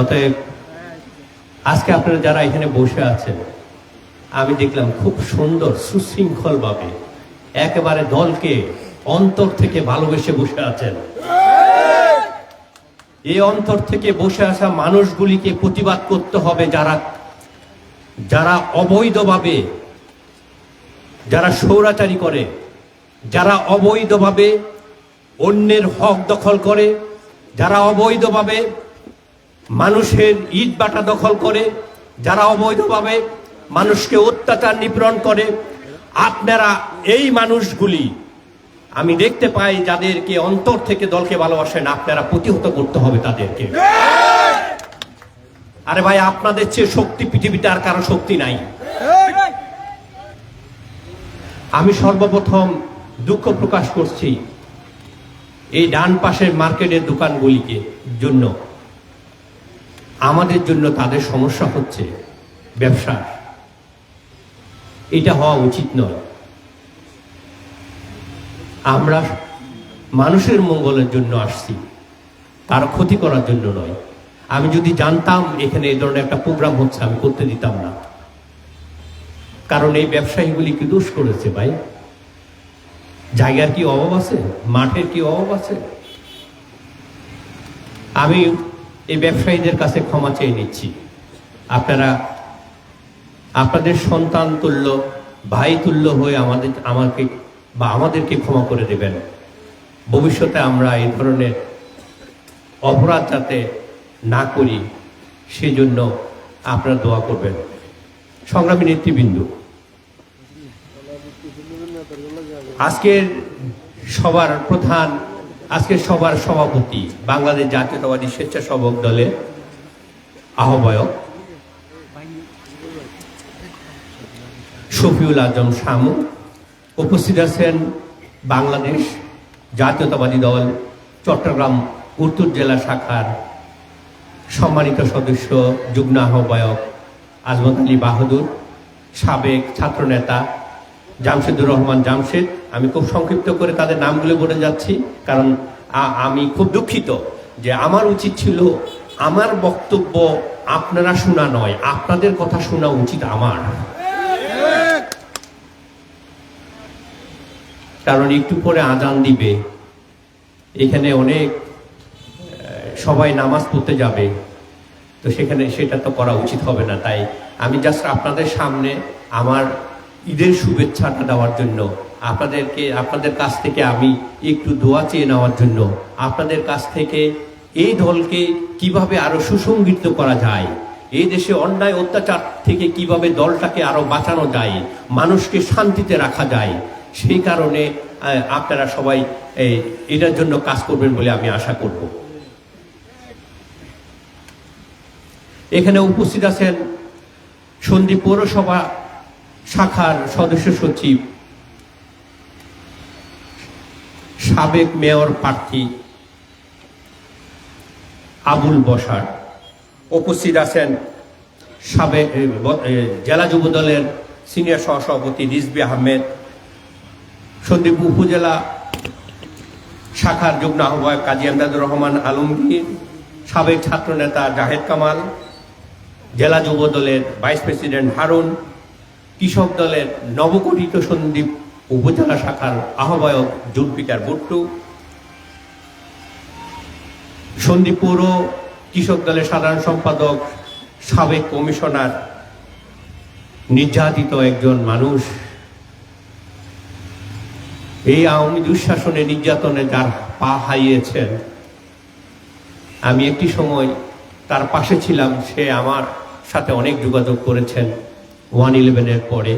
অতএব আজকে আপনারা যারা এখানে বসে আছেন, আমি দেখলাম খুব সুন্দর, সুশৃঙ্খলভাবে একেবারে দলকে অন্তর থেকে ভালোবেসে বসে আছেন। এই অন্তর থেকে বসে আসা মানুষগুলিকে প্রতিবাদ করতে হবে যারা যারা অবৈধভাবে, যারা সৌরাচারী করে, যারা অবৈধভাবে অন্যের হক দখল করে, যারা অবৈধভাবে মানুষের ইট বাটা দখল করে, যারা অবৈধভাবে মানুষকে অত্যাচার নিপীড়ন করে, আপনারা এই মানুষগুলি, আমি দেখতে পাই যাদেরকে অন্তর থেকে দলকে ভালোবাসেন, আপনারা প্রতিহত করতে হবে তাদেরকে। আরে ভাই, আপনাদের চেয়ে শক্তি পৃথিবীতে আর কারও শক্তি নাই। আমি সর্বপ্রথম দুঃখ প্রকাশ করছি এই ডান পাশের মার্কেটের দোকানগুলিকে জন্য। আমাদের জন্য তাদের সমস্যা হচ্ছে ব্যবসার। এটা হওয়া উচিত নয়। আমরা মানুষের মঙ্গলের জন্য আসছি, তার ক্ষতি করার জন্য নয়। আমি যদি জানতাম এখানে এই ধরনের একটা প্রোগ্রাম হচ্ছে, আমি করতে দিতাম না। কারণ এই ব্যবসায়ীগুলি কি দোষ করেছে ভাই? জায়গার কি অভাব আছে? মাঠের কি অভাব আছে? আমি এই ব্যবসায়ীদের কাছে ক্ষমা চেয়ে নিচ্ছি। আপনারা, আপনাদের সন্তান তুল্য, ভাই তুল্য হয়ে আমাদের, আমাকে, বা আমাদেরকে ক্ষমা করে দেবেন। ভবিষ্যতে আমরা এই ধরনের অপরাধ যাতে না করি, সেজন্য আপনারা দোয়া করবেন। সংগ্রামী নেতৃবৃন্দ, আজকের সবার প্রধান আজকের সবার সভাপতি বাংলাদেশ জাতীয়তাবাদী স্বেচ্ছাসেবক দলের আহ্বায়ক শফিউল আজম শামু, উপস্থিত আছেন বাংলাদেশ জাতীয়তাবাদী দল চট্টগ্রাম উত্তর জেলা শাখার সম্মানিত সদস্য, যুগ্ম আহ্বায়ক আজমত আলী বাহাদুর, সাবেক ছাত্রনেতা জামশেদুর রহমান জামশেদ, আমি খুব সংক্ষিপ্ত করে তাদের নামগুলো বলে যাচ্ছি, কারণ আমি খুব দুঃখিত যে আমার উচিত ছিল, আমার বক্তব্য আপনারা শোনা নয়, আপনাদের কথা শোনা উচিত আমার। কারণ একটু পরে আজান দিবে, এখানে অনেক সবাই নামাজ পড়তে যাবে, তো সেখানে সেটা তো করা উচিত হবে না। তাই আমি জাস্ট আপনাদের সামনে আমার ঈদের শুভেচ্ছাটা দেওয়ার জন্য, আপনাদেরকে, আপনাদের কাছ থেকে আমি একটু দোয়া চেয়ে নেওয়ার জন্য, আপনাদের কাছ থেকে এই দলকে কীভাবে আরও সুসংগঠিত করা যায়, এই দেশে অন্যায় অত্যাচার থেকে কীভাবে দলটাকে আরও বাঁচানো যায়, মানুষকে শান্তিতে রাখা যায়, সেই কারণে আপনারা সবাই এটার জন্য কাজ করবেন বলে আমি আশা করব। এখানে উপস্থিত আছেন সন্দীপ পৌরসভা শাখার সদস্য সচিব, সাবেক মেয়র প্রার্থী আবুল বসার উপস্থিত আছেন সাবেক জেলা যুব দলের সিনিয়র সহসভাপতি রিজবি আহমেদ, সন্দীপ উপজেলা শাখার যুগ্ম আহ্বায়ক কাজী আমদাদুর রহমান আলমগীর, সাবেক ছাত্রনেতা জাহেদ কামাল, জেলা যুব দলের ভাইস প্রেসিডেন্ট হারুন কৃষক দলের নবগঠিত সন্দীপ উপজেলা শাখার আহ্বায়ক জুলফিকার ভুট্টু। সন্দীপ পৌর কৃষক দলের সাধারণ সম্পাদক, সাবেক কমিশনার, নির্যাতিত একজন মানুষ। এই আওয়ামী দুঃশাসনে নির্যাতনে যার পা হারিয়েছেন, আমি একটি সময় তার পাশে ছিলাম, সে আমার সাথে অনেক যোগাযোগ করেছেন। ওয়ান ইলেভেনের পরে।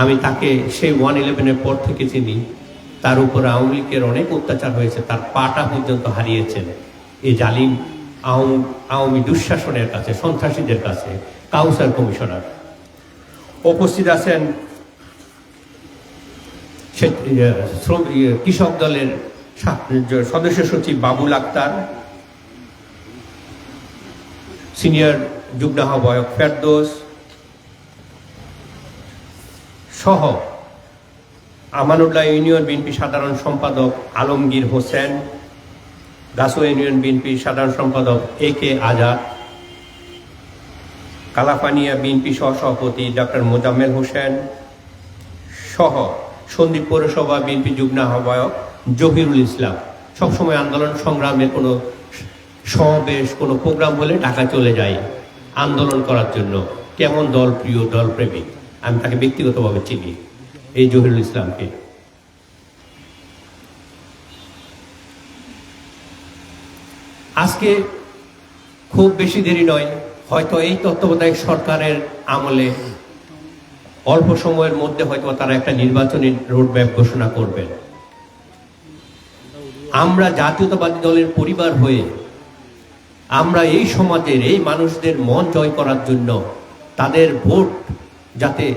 আমি তাকে সেই ওয়ান ইলেভেনের পর থেকে চিনি। তার উপর আওয়ামী লীগের অনেক অত্যাচার হয়েছে। তার পাটা পর্যন্ত হারিয়েছেন এই জালিম আওয়ামী দুঃশাসনের কাছে, সন্ত্রাসীদের কাছে কাউন্সার কমিশনার। উপস্থিত আছেন কৃষক দলের সদস্য সচিব বাবুল আক্তার সিনিয়র যুগ্ম আহ্বায়ক ফেরদোস সহ আমানুল্লাহ ইউনিয়ন বিএনপি সাধারণ সম্পাদক আলমগীর হোসেন গাছুয়া ইউনিয়ন বিএনপি সাধারণ সম্পাদক এ কে আজাদ কালাপানিয়া বিএনপি সহসভাপতি ডক্টর মোজাম্মেল হোসেন সহ সন্দীপ পৌরসভা বিএনপি যুগ্ম আহ্বায়ক জহিরুল ইসলাম। সবসময় আন্দোলন সংগ্রামের কোনো সমাবেশ, কোনো প্রোগ্রাম হলে ঢাকা চলে যায় আন্দোলন করার জন্য। কেমন দল, প্রিয় দল আমি তাকে ব্যক্তিগতভাবে চিনি, এই জহিরুল ইসলামকে। আজকে খুব বেশি দেরি নয়, হয়তো এই তত্ত্বাবধায়ক সরকারের আমলে অল্প সময়ের মধ্যে হয়তো তারা একটা নির্বাচনী রোডম্যাপ ঘোষণা করবেন। আমরা জাতীয়তাবাদী দলের পরিবার হয়ে আমরা এই সমাজের এই মানুষদের মন জয় করার জন্য তাদের ভোট যাতে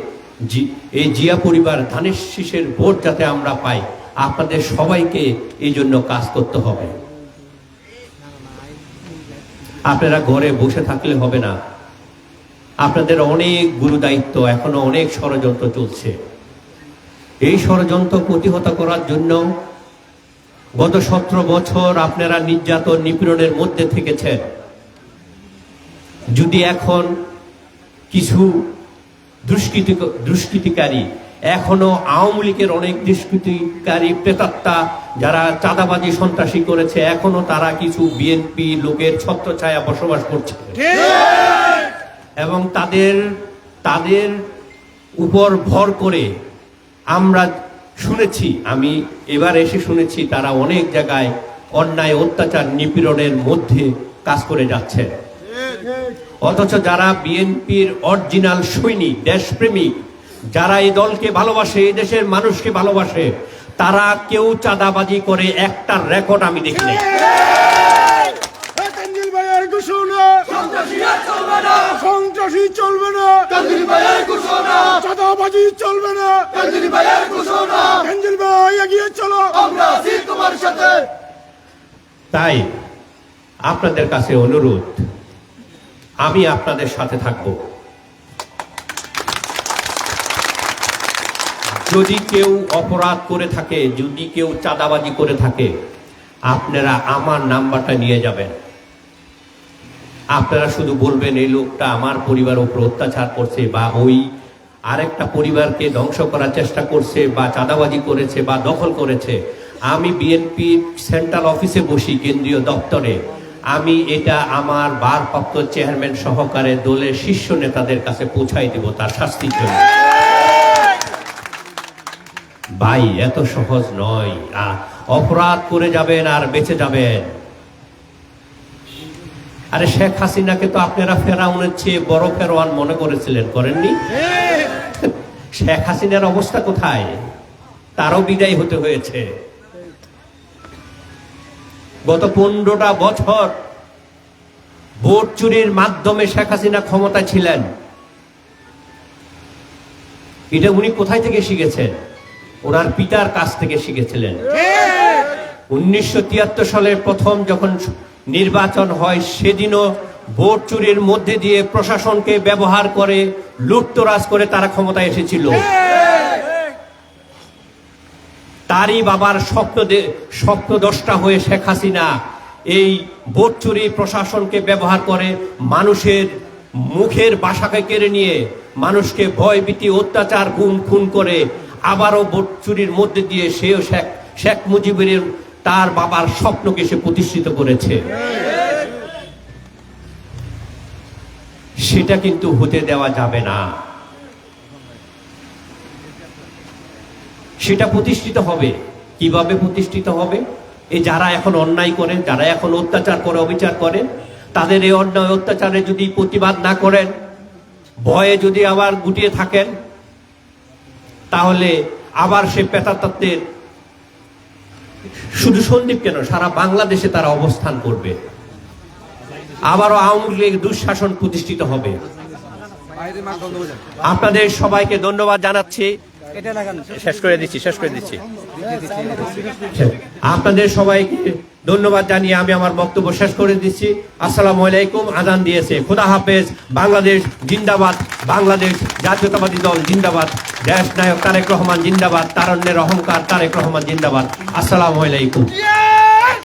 এই জিয়া পরিবার ধানের শীষের ভোট যাতে আমরা পাই, আপনাদের সবাইকে এই জন্য কাজ করতে হবে। আপনারা ঘরে বসে থাকলে হবে না। আপনাদের অনেক গুরু দায়িত্ব এখনও অনেক ষড়যন্ত্র চলছে। এই ষড়যন্ত্র প্রতিহত করার জন্য গত সতেরো বছর আপনারা নির্যাতন নিপীড়নের মধ্যে থেকেছেন। যদি এখন কিছু দুষ্কৃতি দুষ্কৃতিকারী, এখনও আওয়ামী লীগের অনেক দুষ্কৃতিকারী প্রেতাত্মা যারা চাঁদাবাজি সন্ত্রাসী করেছে, এখনও তারা কিছু বিএনপি লোকের ছত্রছায়া বসবাস করছে। এবং তাদের তাদের উপর ভর করে আমরা শুনেছি, আমি এবার এসে শুনেছি তারা অনেক জায়গায় অন্যায়, অত্যাচার, নিপীড়নের মধ্যে কাজ করে যাচ্ছে। অথচ যারা বিএনপির অরিজিনাল সৈনিক, দেশপ্রেমিক, যারা এই দলকে ভালোবাসে, এই দেশের মানুষকে ভালোবাসে, তারা কেউ চাঁদাবাজি করে একটা রেকর্ড আমি দেখিনি তানজিল ভাইয়ের ঘোষণা সন্ত্রাসী আর চলবে না। সন্ত্রাসী চলবে না। কান্দিনী ভাইয়ের ঘোষণা। চাঁদাবাজি চলবে না। ভাইয়ের ঘোষণা। ভাই এগিয়ে চলো। আমরা আছি তোমার সাথে। তাই আপনাদের কাছে অনুরোধ আমি আপনাদের সাথে থাকব। যদি কেউ অপরাধ করে থাকে যদি কেউ চাঁদাবাজি করে থাকে আপনারা আমার নাম্বারটা নিয়ে যাবেন। আপনারা শুধু বলবেন, এই লোকটা আমার পরিবার উপর অত্যাচার করছে বা ওই আরেকটা পরিবারকে ধ্বংস করার চেষ্টা করছে বা চাঁদাবাজি করেছে বা দখল করেছে। আমি বিএনপি সেন্ট্রাল অফিসে বসি কেন্দ্রীয় দপ্তরে। আমি এটা আমার ভারপ্রাপ্ত চেয়ারম্যান সহকারে দলের শীর্ষ নেতাদের কাছে পৌঁছাই দেব তার শাস্তির জন্য। ভাই, এত সহজ নয়। অপরাধ করে যাবেন আর বেঁচে যাবেন। আরে শেখ হাসিনাকে তো আপনারা ফেরাউনের চেয়ে বড় ফেরোয়ান মনে করেছিলেন করেননি? শেখ হাসিনার অবস্থা কোথায়? তারও বিদায় হতে হয়েছে। গত পনেরোটা বছর ভোট চুরির মাধ্যমে শেখ হাসিনা ক্ষমতা ছিলেন। এটা উনি কোথায় থেকে শিখেছেন? ওনার পিতার কাছ থেকে শিখেছিলেন। উনিশশো তিয়াত্তর সালের প্রথম যখন নির্বাচন হয় সেদিনও ভোট চুরির মধ্যে দিয়ে প্রশাসনকে ব্যবহার করে লুটতরাজ করে তারা ক্ষমতায় এসেছিল। তারই বাবার স্বপ্ন দে- স্বপ্নদ্রষ্টা হয়ে শেখ হাসিনা এই ভোট চুরি প্রশাসনকে ব্যবহার করে মানুষের মুখের বাসাকে কেড়ে নিয়ে মানুষকে ভয় ভীতি, অত্যাচার, গুম খুন করে আবারও ভোট চুরির মধ্যে দিয়ে সেও শেখ শেখ মুজিবের তার বাবার স্বপ্নকে সে প্রতিষ্ঠিত করেছে। সেটা কিন্তু হতে দেওয়া যাবে না। সেটা প্রতিষ্ঠিত হবে। কীভাবে প্রতিষ্ঠিত হবে? এই যারা এখন অন্যায় করেন যারা এখন অত্যাচার করে, অবিচার করেন তাদের এই অন্যায় অত্যাচারে যদি প্রতিবাদ না করেন, ভয়ে যদি আবার গুটিয়ে থাকেন, তাহলে আবার সে পেতাতত্ত্বের শুধু সন্দীপ কেন সারা বাংলাদেশে তারা অবস্থান করবে। আবারও আওয়ামী লীগ দুঃশাসন প্রতিষ্ঠিত হবে। আপনাদের সবাইকে ধন্যবাদ জানাচ্ছি। শেষ করে দিচ্ছি, শেষ করে দিচ্ছি। আপনাদের সবাইকে ধন্যবাদ জানিয়ে আমি আমার বক্তব্য শেষ করে দিচ্ছি। আসসালামু আলাইকুম, আজান দিয়েছে। খোদা হাফেজ, বাংলাদেশ জিন্দাবাদ, বাংলাদেশ জাতীয়তাবাদী দল জিন্দাবাদ। দেশ নায়ক তারেক রহমান জিন্দাবাদ তারণ্যের অহংকার তারেক রহমান জিন্দাবাদ। আসসালামু আলাইকুম।